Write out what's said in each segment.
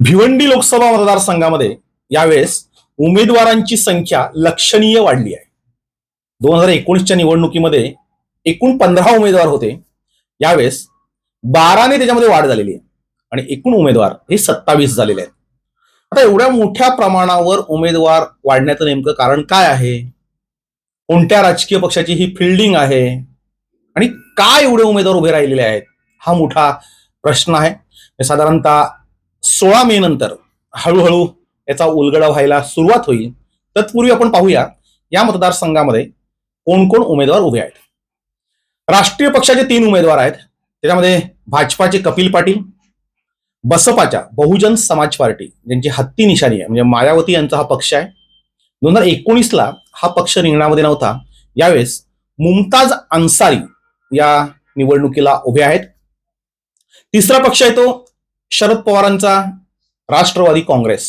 भिवंडी लोकसभा मतदारसंघामध्ये यावेळेस उमेदवारांची संख्या लक्षणीय वाढली आहे. दोन हजार एकोणीसच्या निवडणुकीमध्ये एकूण पंधरा उमेदवार होते. यावेळेस बाराने त्याच्यामध्ये वाढ झालेली आहे. आणि एकूण उमेदवार हे सत्तावीस झालेले आहेत. आता एवढ्या मोठ्या प्रमाणावर उमेदवार वाढण्याचं नेमकं कारण काय आहे? कोणत्या राजकीय पक्षाची ही फिल्डिंग आहे? आणि काय एवढे उमेदवार उभे राहिलेले आहेत? हा मोठा प्रश्न आहे. साधारणतः सोळा मे नंतर हळूहळू याचा उलगडा व्हायला सुरुवात होईल. तत्पूर्वी आपण पाहूया या मतदारसंघामध्ये कोण कोण उमेदवार उभे आहेत. राष्ट्रीय पक्षाचे तीन उमेदवार आहेत. त्याच्यामध्ये भाजपाचे कपिल पाटील बसपाच्या बहुजन समाज पार्टी ज्यांची हत्ती निशाणी आहे म्हणजे मायावती यांचा हा पक्ष आहे. दोन हजार एकोणीसला हा पक्ष रिंगणामध्ये नव्हता. यावेळेस मुमताज अन्सारी या निवडणुकीला उभे आहेत. तिसरा पक्ष आहे तो शरद पवारांचा राष्ट्रवादी काँग्रेस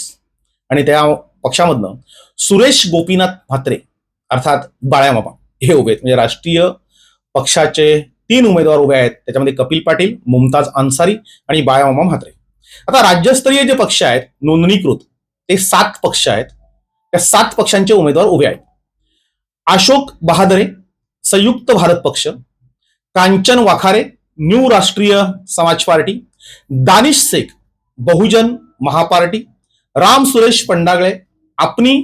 आणि त्या पक्षामधनं सुरेश गोपीनाथ म्हात्रे अर्थात बाळ्यामामा हे उभे आहेत. म्हणजे राष्ट्रीय पक्षाचे तीन उमेदवार उभे आहेत. त्याच्यामध्ये कपिल पाटील मुमताज अन्सारी आणि बाळामामा म्हात्रे. आता राज्यस्तरीय जे पक्ष आहेत नोंदणीकृत ते सात पक्ष आहेत. त्या सात पक्षांचे उमेदवार उभे आहेत. अशोक बहादरे संयुक्त भारत पक्ष Kanchan Wakhare new Rashtriya Samaj party Danish Shaikh Bahujan Mahaparty Ram Suresh Pandagale Apni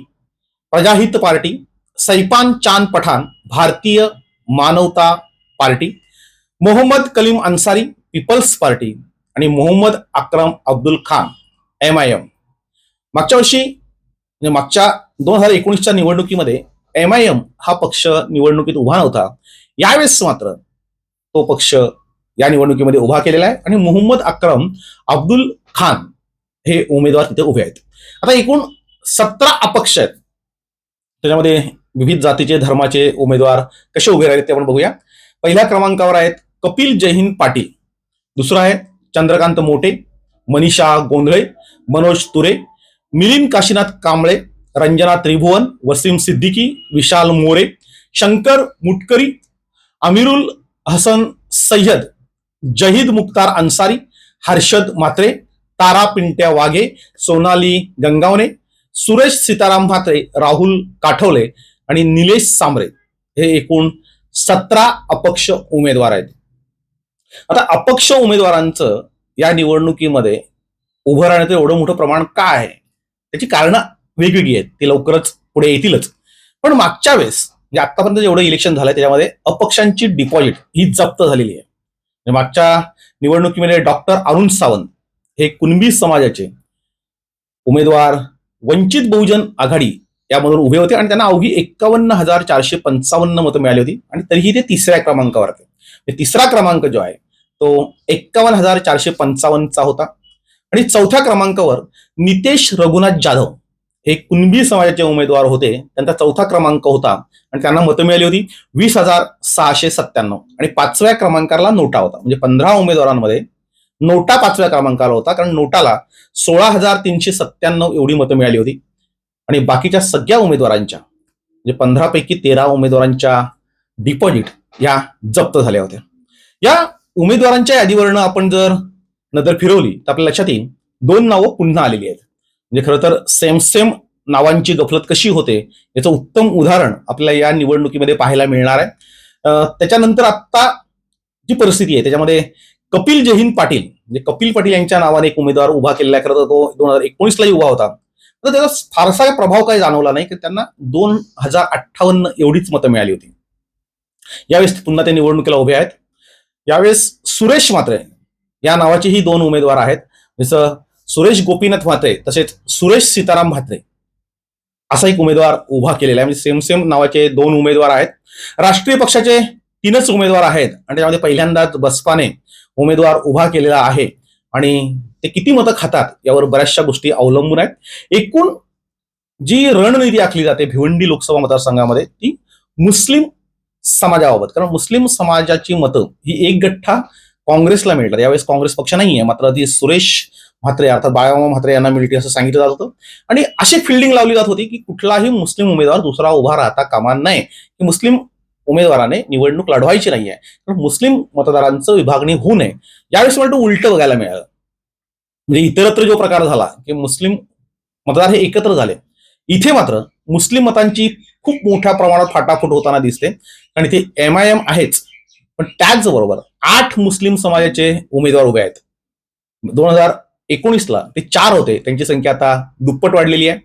Prajahit party Saipan Chand Pathan Bharatiya Manavta party Mohammad Kalim Ansari people's party आणि Mohammad Akram Abdul Khan M I M. मागच्या वर्षी म्हणजे मागच्या दोन हजार एकोणीसच्या निवडणुकीमध्ये M I M हा पक्ष निवडणुकीत उभा नव्हता. यावेळेस मात्र तो पक्ष या निवडणुकीमध्ये उभा केलेला आहे. आणि मोहम्मद अक्रम अब्दुल खान हे उमेदवार तिथे उभे आहेत. आता एकूण सतरा अपक्ष आहेत. त्याच्यामध्ये विविध जातीचे धर्माचे उमेदवार कसे उभे राहिले ते आपण बघूया. पहिल्या क्रमांकावर आहेत कपिल जयहिंद पाटील. दुसरा आहे चंद्रकांत मोटे मनीषा गोंधळे मनोज तुरे मिलिंद काशीनाथ कांबळे रंजना त्रिभुवन वसीम सिद्दीकी विशाल मोरे शंकर मुटकरी अमिरुल हसन सय्यद. जहीद मुख्तार अन्सारी हर्षद म्हात्रे तारा पिंट्या वाघे सोनाली गंगावणे सुरेश सीताराम म्हात्रे राहुल काठवले आणि निलेश सांबरे हे एकूण सतरा अपक्ष उमेदवार आहेत. आता अपक्ष उमेदवारांचं या निवडणुकीमध्ये उभं राहण्याचं एवढं मोठं प्रमाण काय आहे? त्याची कारणं वेगवेगळी आहेत. ती लवकरच पुढे येतीलच. पण मागच्या वेळेस म्हणजे आतापर्यंत जेवढं इलेक्शन झालंय त्याच्यामध्ये अपक्षांची डिपॉझिट ही जप्त झालेली आहे. मागच्या निवडणुकीमध्ये डॉक्टर अरुण सावंत हे कुणबी समाजाचे उमेदवार वंचित बहुजन आघाडी यामधून उभे होते आणि त्यांना अवघी एक्कावन्न हजार चारशे पंचावन्न मतं मिळाली होती आणि तरीही ते तिसऱ्या क्रमांकावर होते. म्हणजे तिसरा क्रमांक जो आहे तो एक्कावन्न हजार चारशे पंचावन्नचा होता. आणि चौथ्या क्रमांकावर नितेश रघुनाथ जाधव हे कुणबी समाजाचे उमेदवार होते त्यांचा चौथा क्रमांक होता आणि त्यांना मतं मिळाली होती वीस हजार सहाशे सत्त्याण्णव. आणि पाचव्या क्रमांकाला नोटा होता. म्हणजे पंधरा उमेदवारांमध्ये नोटा पाचव्या क्रमांकाला होता कारण नोटाला सोळा हजार तीनशे सत्त्याण्णव एवढी मतं मिळाली होती. आणि बाकीच्या सगळ्या उमेदवारांच्या म्हणजे पंधरापैकी तेरा उमेदवारांच्या डिपॉझिट या जप्त झाल्या होत्या. या उमेदवारांच्या यादीवरनं आपण जर नजर फिरवली तर आपल्या लक्षात येईल दोन नावं पुन्हा आलेली आहेत. म्हणजे खरं तर सेम सेम नावांची गफलत कशी होते याचं उत्तम उदाहरण आपल्याला या निवडणुकीमध्ये पाहायला मिळणार आहे. त्याच्यानंतर आता जी परिस्थिती आहे त्याच्यामध्ये कपिल जहीन पाटील म्हणजे कपिल पाटील यांच्या नावाने एक उमेदवार उभा केलेला आहे. खरं तर तो दोन हजार एकोणीसलाही उभा होता. तर त्याचा फारसा प्रभाव काही जाणवला नाही की त्यांना दोन हजार अठ्ठावन्न एवढीच मतं मिळाली होती. यावेळेस पुन्हा ते निवडणुकीला उभे आहेत. यावेळेस सुरेश मात्रे या नावाचेही दोन उमेदवार आहेत. जसं सुरेश गोपीनाथ म्हात्रे तसेच सुरेश सीताराम म्हात्रे असा एक उमेदवार उभा केलेला आहे. म्हणजे सेम सेम नावाचे दोन उमेदवार आहेत. राष्ट्रीय पक्षाचे तीनच उमेदवार आहेत. आणि त्यामध्ये पहिल्यांदाच बसपाने उमेदवार उभा केलेला आहे. आणि ते किती मतं खातात यावर बऱ्याचशा गोष्टी अवलंबून आहेत. एकूण जी रणनीती आखली जाते भिवंडी लोकसभा मतदारसंघामध्ये ती मुस्लिम समाजाबाबत. कारण मुस्लिम समाजाची मतं ही एक गठ्ठा काँग्रेसला मिळतात. यावेळेस काँग्रेस पक्ष नाहीये. मात्र ती सुरेश म्हात्रे अर्थात बाळामामा म्हात्रे यांना मिळते असं सांगितलं जात होतं. आणि अशी फिल्डिंग लावली जात होती की कुठलाही मुस्लिम उमेदवार दुसरा उभा राहता कामा नये. की मुस्लिम उमेदवाराने निवडणूक लढवायची नाहीये. तर मुस्लिम मतदारांचं विभागणी होऊ नये. यावेळेस मला उलट बघायला मिळालं. म्हणजे इतरत्र जो प्रकार झाला की मुस्लिम मतदार हे एकत्र झाले. इथे मात्र मुस्लिम मतांची खूप मोठ्या प्रमाणात फाटाफूट होताना दिसते. आणि ते एम आय एम आहेच. पण त्याचबरोबर आठ मुस्लिम समाजाचे उमेदवार उभे आहेत. दोन हजार एकोणीसला ते चार होते त्यांची संख्या आता दुप्पट वाढलेली आहे.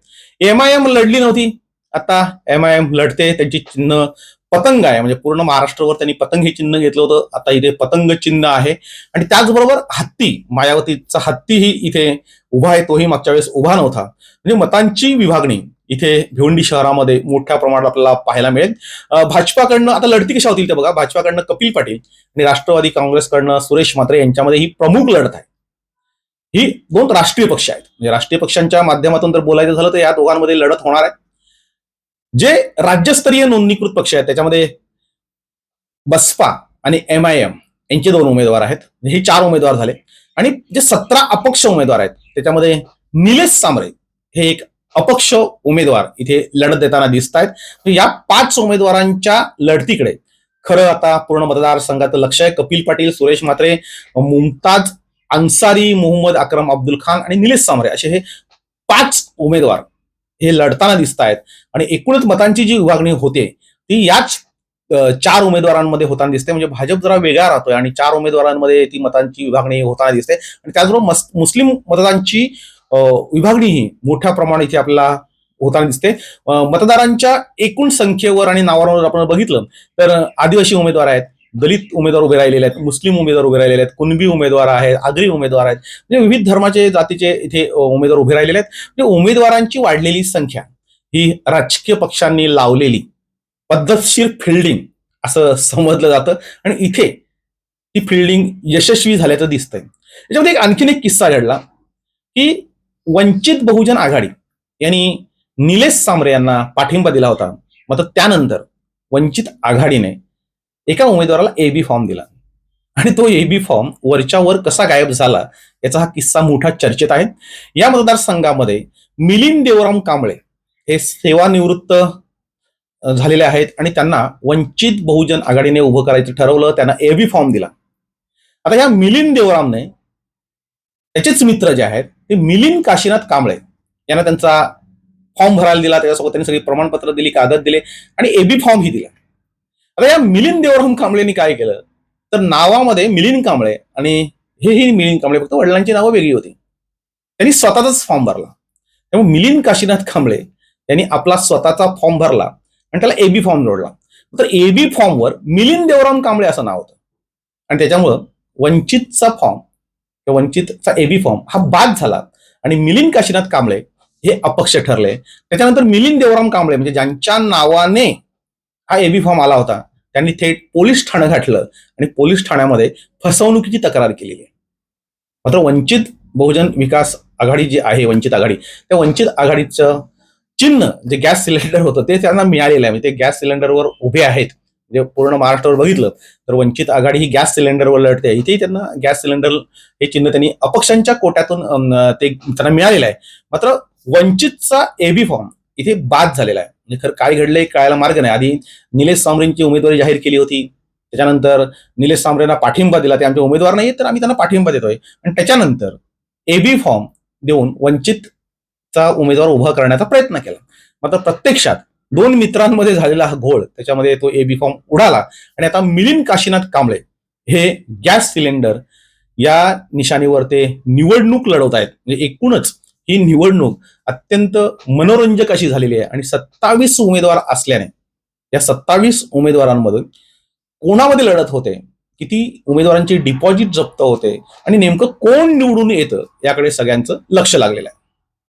एम आय एम लढली नव्हती. आता एम आय एम लढते त्यांची चिन्ह पतंग आहे. म्हणजे पूर्ण महाराष्ट्रवर त्यांनी पतंग हे चिन्ह घेतलं होतं. आता इथे पतंग चिन्ह आहे. आणि त्याचबरोबर हत्ती मायावतीचा हत्तीही इथे उभा आहे. तोही मागच्या वेळेस उभा नव्हता. म्हणजे मतांची विभागणी इथे भिवंडी शहरामध्ये मोठ्या प्रमाणात आपल्याला पाहायला मिळेल. भाजपाकडनं आता लढती कशा होतील ते बघा. भाजपाकडनं कपिल पाटील आणि राष्ट्रवादी काँग्रेसकडनं सुरेश म्हात्रे यांच्यामध्ये ही प्रमुख लढत आहे. ही दोन राष्ट्रीय पक्ष आहेत. म्हणजे राष्ट्रीय पक्षांच्या माध्यमातून जर बोलायचं झालं तर या दोघांमध्ये लढत होणार आहे. जे राज्यस्तरीय नोंदणीकृत पक्ष आहेत त्याच्यामध्ये बसपा आणि एम आय एम यांचे दोन उमेदवार आहेत. हे चार उमेदवार झाले. आणि जे सतरा अपक्ष उमेदवार आहेत त्याच्यामध्ये निलेश सामरे हे एक अपक्ष उमेदवार इथे लढत देताना दिसत आहेत या पाच उमेदवारांच्या लढतीकडे खरं आता पूर्ण मतदारसंघाचं लक्ष आहे. कपिल पाटील सुरेश म्हात्रे मुमताज अन्सारी मोहम्मद अक्रम अब्दुल खान आणि निलेश सामरे असे हे पाच उमेदवार हे लढताना दिसत आहेत आणि एकूणच मतांची जी विभागणी होते ती याच चार उमेदवारांमध्ये होताना दिसते. म्हणजे भाजप जरा वेगळा राहतोय आणि चार उमेदवारांमध्ये ती मतांची विभागणी होताना दिसते. आणि त्याचबरोबर मुस्लिम मतदारांची विभागणीही विभागणी ही मोठ्या प्रमाणात आपल्याला होताना दिसते. मतदारांच्या एकूण संख्येवर आणि नावावर आपण बघितलं तर आदिवासी उमेदवार आहेत. दलित उमेदवार उभे राहिलेले आहेत मुस्लिम उमेदवार उभे राहिलेले आहेत कुणबी उमेदवार आहेत आगरी उमेदवार आहेत म्हणजे विविध धर्माचे जातीचे इथे उमेदवार उभे राहिलेले आहेत. म्हणजे उमेदवारांची वाढलेली संख्या ही राजकीय पक्षांनी लावलेली पद्धतशीर फिल्डिंग असं समजलं जातं. आणि इथे ती फिल्डिंग यशस्वी झाल्याचं दिसतंय. त्याच्यामध्ये एक आणखीन एक किस्सा घडला की वंचित बहुजन आघाडी यांनी निलेश सांबरे यांना पाठिंबा दिला होता. मात्र त्यानंतर वंचित आघाडीने एका उमेदवाराला एबी फॉर्म दिला. आणि तो एबी फॉर्म वरच्या वर कसा गायब झाला याचा हा किस्सा मोठा चर्चेत आहे. या मतदारसंघामध्ये मिलिंद देवराम कांबळे हे सेवानिवृत्त झालेले आहेत आणि त्यांना वंचित बहुजन आघाडीने उभं करायचं ठरवलं त्यांना एबी फॉर्म दिला. आता या मिलिंद देवरामने त्याचेच मित्र जे आहेत ते मिलिंद काशीनाथ कांबळे यांना त्यांचा फॉर्म भरायला दिला त्याच्यासोबत त्यांनी सगळी प्रमाणपत्र दिली कागद दिले आणि एबी फॉर्म ही दिला आता या मिलिंद देवराम कांबळेंनी काय केलं? तर नावामध्ये मिलिंद कांबळे आणि हेही मिलिंद कांबळे फक्त वडिलांची नावं वेगळी होती. त्यांनी स्वतःचाच फॉर्म भरला. त्यामुळे मिलिंद काशीनाथ कांबळे यांनी आपला स्वतःचा फॉर्म भरला आणि त्याला एबी फॉर्म जोडला. तर एबी फॉर्मवर मिलिंद देवराम कांबळे असं नाव होतं. आणि त्याच्यामुळं वंचितचा फॉर्म किंवा वंचितचा एबी फॉर्म हा बाद झाला. आणि मिलिंद काशीनाथ कांबळे हे अपक्ष ठरले. त्याच्यानंतर मिलिंद देवराम कांबळे म्हणजे ज्यांच्या नावाने हा एबी फॉर्म आला होता. त्यांनी थेट पोलीस ठाणं घातलं आणि पोलीस ठाण्यामध्ये फसवणुकीची तक्रार केलेली आहे. मात्र वंचित बहुजन विकास आघाडी जी आहे वंचित आघाडी त्या वंचित आघाडीचं चिन्ह जे गॅस सिलेंडर होतं ते त्यांना मिळालेलं आहे. म्हणजे ते गॅस सिलेंडरवर उभे आहेत. म्हणजे पूर्ण महाराष्ट्रावर बघितलं तर वंचित आघाडी ही गॅस सिलेंडरवर लढते. इथेही त्यांना गॅस सिलेंडर हे चिन्ह त्यांनी अपक्षांच्या कोट्यातून ते त्यांना मिळालेलं आहे. मात्र वंचितचा एबी फॉर्म इथे बाद झालेला आहे. म्हणजे खरं काय घडलंय कळायला मार्ग नाही. आधी निलेश सांबरेंची उमेदवारी जाहीर केली होती. त्याच्यानंतर निलेश सांबरेंना पाठिंबा दिला. ते आमचे उमेदवार नाही तर आम्ही त्यांना पाठिंबा देतोय. आणि त्याच्यानंतर एबी फॉर्म देऊन वंचितचा उमेदवार उभा करण्याचा प्रयत्न केला. मात्र प्रत्यक्षात दोन मित्रांमध्ये झालेला हा घोळ त्याच्यामध्ये तो एबी फॉर्म उडाला आणि आता मिलिंद काशीनाथ कांबळे हे गॅस सिलेंडर या निशाणीवर ते निवडणूक लढवत आहेत म्हणजे एकूणच ही निवडणूक अत्यंत मनोरंजक अशी झालेली आहे. आणि सत्तावीस उमेदवार असल्याने या सत्तावीस उमेदवारांमधून कोणामध्ये लढत होते किती उमेदवारांची डिपॉझिट जप्त होते आणि नेमकं कोण निवडून येतं याकडे सगळ्यांचं लक्ष लागलेलं आहे.